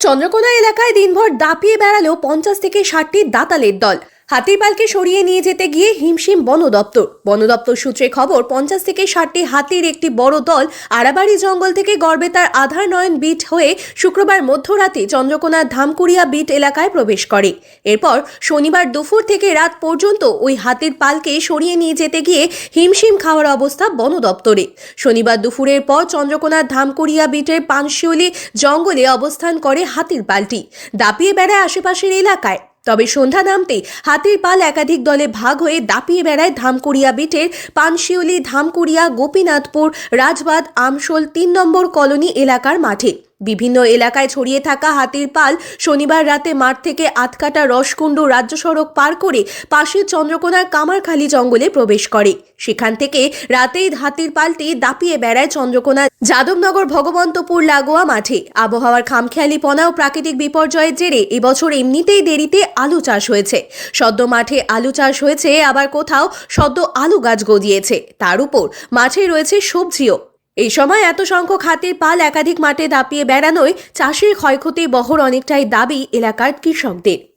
চন্দ্রকোনা এলাকায় দিনভর দাপিয়ে বেড়ালো পঞ্চাশ থেকে ষাটটি দাতালের দল। হাতিরপালকে সরিয়ে নিয়ে যেতে গিয়ে হিমশিম বন দপ্তর। বন দপ্তর সূত্রে খবর, পঞ্চাশ থেকে ষাটটি হাতির একটি বড় দল আড়াবাড়ি জঙ্গল থেকে গড়বেতার আধার নয়ন বিট হয়ে শুক্রবার মধ্যরাতে চন্দ্রকোনার ধামকুড়িয়া বিট এলাকায় প্রবেশ করে। এরপর শনিবার দুপুর থেকে রাত পর্যন্ত ওই হাতির পালকে সরিয়ে নিয়ে যেতে গিয়ে হিমশিম খাওয়ার অবস্থা বন দপ্তরে। শনিবার দুপুরের পর চন্দ্রকোনার ধামকুড়িয়া বিটের পানশিউলি জঙ্গলে অবস্থান করে হাতির পালটি। দাপিয়ে বেড়ায় আশেপাশের এলাকায়। তবে সন্ধ্যা নামতে হাতির পাল একাধিক দলে ভাগ হয়ে দাপিয়ে বেড়ায় ধামকুড়িয়া বিটের পানশিউলি, ধামকুড়িয়া, গোপীনাথপুর, রাজবাদ, আমশোল তিন নম্বর কলোনি এলাকার মাঠে। বিভিন্ন এলাকায় ছড়িয়ে থাকা হাতির পাল শনিবার রাতে মাঠ থেকে আতকাটা রসকুণ্ডু রাজ্য সড়ক পার করে পাশের চন্দ্রকোনার কামারখালী জঙ্গলে প্রবেশ করে। সেখান থেকে রাতেই হাতির পালটি দাপিয়ে বেড়ায় চন্দ্রকোনা যাদবনগর ভগবন্তপুর লাগোয়া মাঠে। আবহাওয়ার খামখেয়ালিপনা ও প্রাকৃতিক বিপর্যয়ের জেরে এবছর এমনিতেই দেরিতে আলু চাষ হয়েছে। সদ্য মাঠে আলু চাষ হয়েছে, আবার কোথাও সদ্য আলু গাছ গজিয়েছে। তার উপর মাঠে রয়েছে সবজিও। এই সময় এত সংখ্যক হাতির পাল একাধিক মাঠে দাপিয়ে বেড়ানোয় চাষের ক্ষয়ক্ষতি বহর অনেকটাই দাবি এলাকার কৃষকদের।